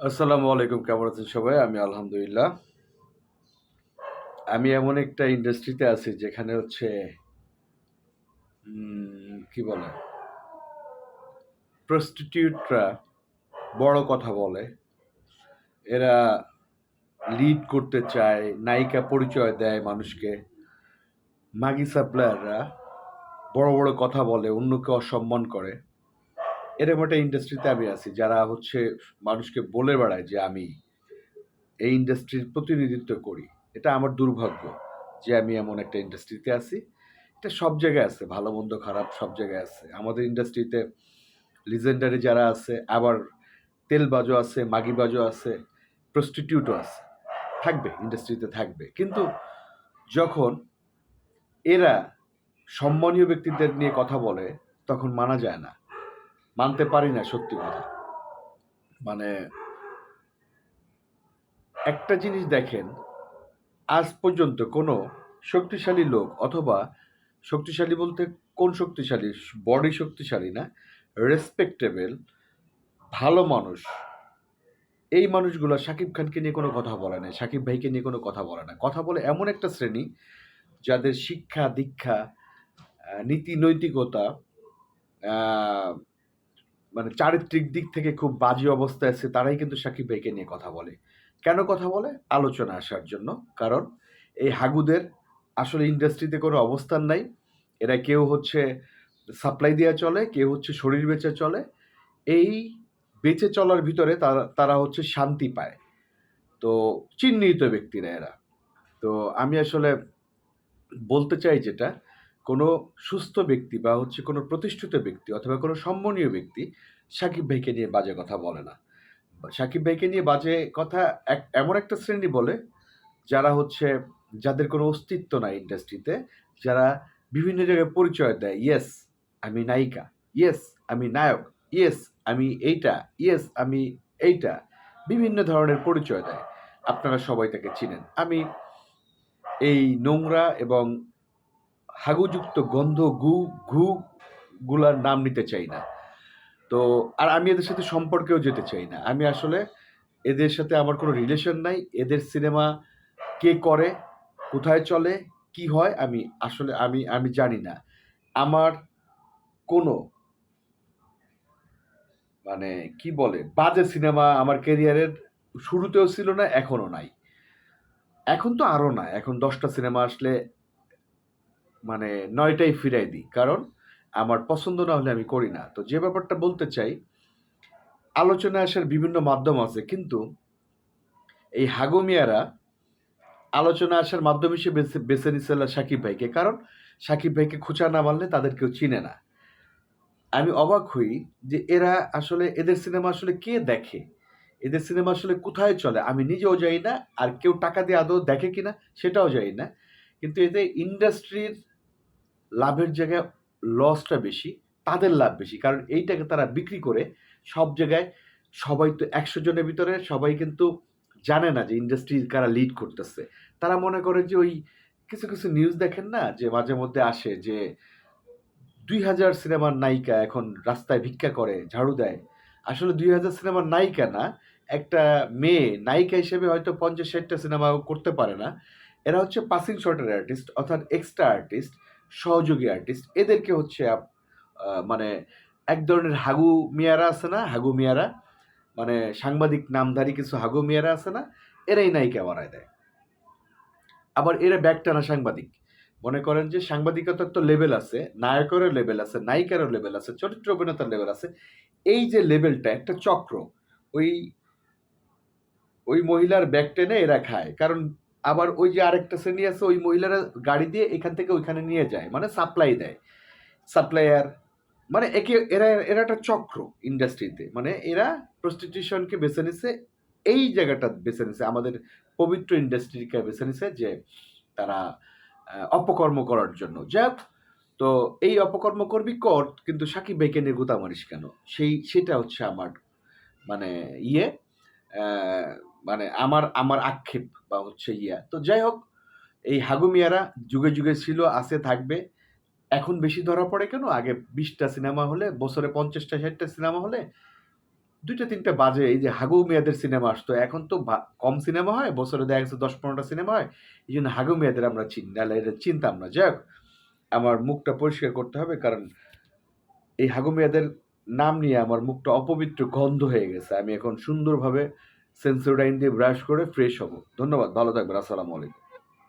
আসসালামু আলাইকুম, কেমন আছেন সবাই? আমি আলহামদুলিল্লাহ। আমি এমন একটা ইন্ডাস্ট্রিতে আছি যেখানে হচ্ছে কি বলে? প্রস্টিটিউটরা বড় কথা বলে। এরা লিড করতে চায়, নায়িকা পরিচয় দেয় মানুষকে। মাগি সাপ্লায়াররা বড় বড় কথা বলে, অন্যকে অসম্মান করে। এরকম একটা ইন্ডাস্ট্রিতে আমি আছি। যারা হচ্ছে মানুষকে বলে বেড়ায় যে আমি এই ইন্ডাস্ট্রির প্রতিনিধিত্ব করি, এটা আমার দুর্ভাগ্য যে আমি এমন একটা ইন্ডাস্ট্রিতে আছি। এটা সব জায়গায় আছে, ভালো, মন্দ, খারাপ সব জায়গায় আছে। আমাদের ইন্ডাস্ট্রিতে লিজেন্ডারি যারা আছে, আবার তেলবাজও আছে, মাগিবাজও আছে প্রস্টিটিউটও আছে। থাকবে ইন্ডাস্ট্রিতে থাকবে। কিন্তু যখন এরা সম্মানীয় ব্যক্তিদের নিয়ে কথা বলে, তখন মানা যায় না। মানতে পারি না, সত্যি কথা। মানে একটা জিনিস দেখেন, আজ পর্যন্ত কোনো শক্তিশালী লোক অথবা শক্তিশালী বলতে কোন শক্তিশালী? বডি শক্তিশালী না রেসপেক্টেবল ভালো মানুষ। এই মানুষগুলো শাকিব খানকে নিয়ে কোনো কথা বলে না শাকিব ভাইকে নিয়ে কোনো কথা বলে না কথা বলে এমন একটা শ্রেণি, যাদের শিক্ষা, দীক্ষা নীতি, নৈতিকতা মানে চারিত্রিক দিক থেকে খুব বাজে অবস্থায় আছে, তারাই কিন্তু সাকিব ভাইকে নিয়ে কথা বলে। কেন কথা বলে? আলোচনা আসার জন্য। কারণ এই হাগুদের আসলে ইন্ডাস্ট্রিতে কোনো অবস্থান নাই। এরা কেউ হচ্ছে সাপ্লাই দেওয়া চলে, কেউ হচ্ছে শরীর বেচে চলে। এই বেঁচে চলার ভিতরে তারা তারা হচ্ছে শান্তি পায়। তো চিহ্নিত ব্যক্তিরা এরা। তো আমি আসলে বলতে চাই যেটা কোনো সুস্থ ব্যক্তি বা হচ্ছে কোনো প্রতিষ্ঠিত ব্যক্তি অথবা কোনো সম্মানীয় ব্যক্তি সাকিব ভাইকে নিয়ে বাজে কথা বলে না। সাকিব ভাইকে নিয়ে বাজে কথা এক, এমন একটা শ্রেণি বলে যারা হচ্ছে যাদের কোনো অস্তিত্ব নাই ইন্ডাস্ট্রিতে যারা বিভিন্ন জায়গায় পরিচয় দেয় ইয়েস আমি নায়িকা ইয়েস আমি নায়ক ইয়েস আমি এইটা ইয়েস আমি এইটা। বিভিন্ন ধরনের পরিচয় দেয়। আপনারা সবাই তাকে চিনেন। আমি এই নোংরা এবং হাগুযুক্ত গন্ধ, গু, ঘু গুলার নাম নিতে চাই না। তো, আর আমি এদের সাথে সম্পর্কেও যেতে চাই না। আমি আসলে এদের সাথে আমার কোনো রিলেশন নাই। এদের সিনেমা কে করে, কোথায় চলে, কি হয় আমি আসলে আমি আমি জানি না। আমার কোনো মানে কি বলে, বাজে সিনেমা আমার কেরিয়ারের শুরুতেও ছিল না, এখনও নাই। এখন তো আরও না এখন দশটা সিনেমা আসলে মানে নয়টাই ফিরাই দিই। কারণ আমার পছন্দ না হলে আমি করি না। তো যে ব্যাপারটা বলতে চাই, আলোচনায় আসার বিভিন্ন মাধ্যম আছে, কিন্তু এই হাগমিয়ারা আলোচনা আসার মাধ্যম হিসেবে বেছে নিছিল সাকিব ভাইকে। কারণ সাকিব ভাইকে খোঁচা না মারলে তাদের কেউ চিনে না। আমি অবাক হই যে এরা আসলে, এদের সিনেমা আসলে কে দেখে? এদের সিনেমা আসলে কোথায় চলে? আমি নিজেও যাই না, আর কেউ টাকা দিয়ে আদৌ দেখে কিনা সেটাও জানি না। কিন্তু এদের ইন্ডাস্ট্রির লাভের জায়গায় লসটা বেশি, তাদের লাভ বেশি। কারণ এইটাকে তারা বিক্রি করে সব জায়গায় সবাই তো একশো জনের ভিতরে সবাই কিন্তু জানে না যে ইন্ডাস্ট্রি কারা লিড করতেছে। তারা মনে করে যে ওই কিছু কিছু নিউজ দেখেন না? যে মাঝে মধ্যে আসে যে দুই হাজার সিনেমার নায়িকা এখন রাস্তায় ভিক্ষা করে, ঝাড়ু দেয়। আসলে দুই হাজার সিনেমার নায়িকা না, একটা মেয়ে নায়িকা হিসেবে হয়তো পঞ্চাশ ষাটটা সিনেমা করতে পারে না। এরা হচ্ছে পাসিং শটের আর্টিস্ট অর্থাৎ এক্সট্রা আর্টিস্ট সহযোগী আর্টিস্ট এদেরকে হচ্ছে মানে এক ধরনের হাগু মিয়ারা আছে না? হাগু মিয়ারা। মানে সাংবাদিক নামধারী কিছু হাগু মিয়ারা আছে না? এরাই নায়িকা বানায় দেয়। আবার এরা ব্যাগ টানা সাংবাদিক। মনে করেন যে সাংবাদিকতার তো লেভেল আছে, নায়কেরও লেভেল আছে, নায়িকারও লেভেল আছে, চরিত্র অভিনেতার লেভেল আছে। এই যে লেভেলটা একটা চক্র, ওই ওই মহিলার ব্যাগ টেনে এরা খায়। কারণ আবার ওই যে আরেকটা শ্রেণি আছে, ওই মহিলারা গাড়ি দিয়ে এখান থেকে ওইখানে নিয়ে যায় মানে সাপ্লাই দেয়। সাপ্লায়ার মানে একে, এরা এরা একটা চক্র ইন্ডাস্ট্রিতে মানে এরা প্রস্টিটিউশনকে বেছে নিছে, এই জায়গাটা বেছে নিছে, আমাদের পবিত্র ইন্ডাস্ট্রিকে বেছে নিছে যে তারা অপকর্ম করার জন্য। যাক, তো এই অপকর্ম করবি, কর, কিন্তু সাকিব ভাইকে নিয়ে গুতা মারিস কেন? সেই, সেটা হচ্ছে আমার মানে ইয়ে মানে আমার আমার আক্ষেপ বা হচ্ছে ইয়া। তো যাই হোক এই হাগুমিয়ারা যুগে যুগে ছিল আছে থাকবে। এখন বেশি ধরা পড়ে কেন? আগে বিশটা সিনেমা হলে বছরে পঞ্চাশটা ষাটটা সিনেমা হলে দুইটা তিনটা বাজে এই যে হাগু মিয়াদের সিনেমা আসতো। এখন তো কম সিনেমা হয় বছরে দেখা গেছে দশ পনেরোটা সিনেমা হয়। এই জন্য হাগু মিয়াদের আমরা চিনি নাহলে এটা চিনতাম না। যাই হোক, আমার মুখটা পরিষ্কার করতে হবে কারণ এই হাগু মিয়াদের নাম নিয়ে আমার মুখটা অপবিত্র গন্ধ হয়ে গেছে। আমি এখন সুন্দরভাবে সেন্সোডাইন দিয়ে ব্রাশ করে ফ্রেশ হব। ধন্যবাদ ভালো থাকবেন আসসালামু আলাইকুম।